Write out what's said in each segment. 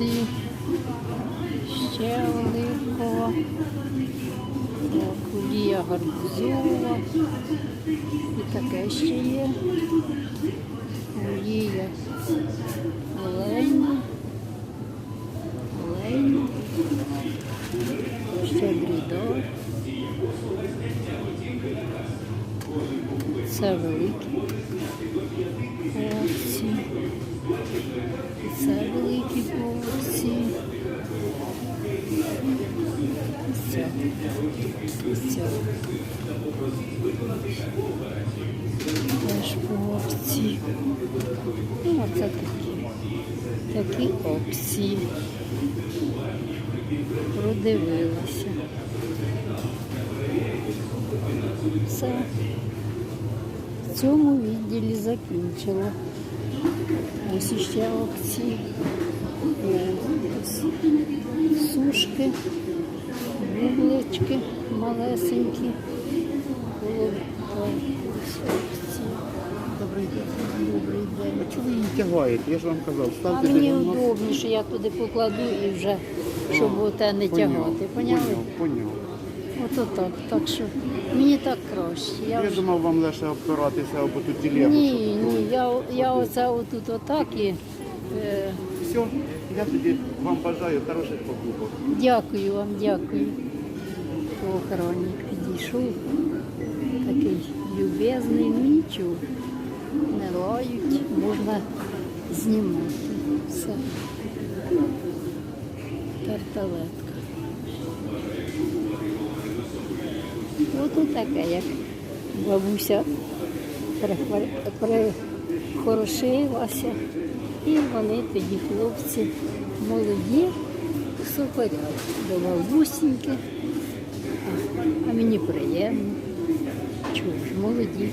акції. Ще оливкова. Так, олія гарбузова. І таке ще є. Олія олейна. Олейна. Щедрий дар. Це великі великі порції. Це. Це. Теж порції. Ну, такі. Такі опції. Продивилася. Все. В цьому відділі закінчила. Ось іще опції. Сушки, бублички малесенькі. Добрий день. Добрий день. А чого ви її тягаєте? Я ж вам казав, А мені біля нас. удобніше, я туди покладу і вже, щоб оте не тягати. Поняли? Поняв, поняв. Ото так. Так що мені так краще. Я Я вже... думав, вам лише опиратися або тут ділегу. Ні, ні, я, я оце отут отак і е, Все, я тоді вам бажаю хороших покупок. дякую вам, дякую. Охоронник підійшов, такий любезний, нічого. Не лають, можна знімати. Все. Тарталетка. Ото таке, як бабуся прихорошилася. І вони тоді хлопці молоді, суперять до бабусіньки. А, мені приємно. Чого ж, молоді.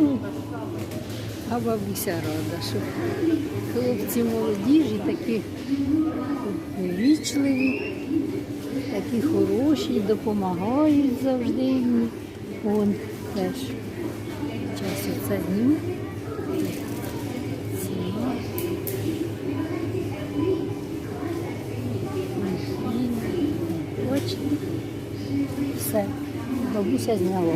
Ну, А бабуся рада, що хлопці молоді і такі вічливі, такі хороші, допомагають завжди. Вон теж. Час оце. Бачите? Все. Бабуся зняла.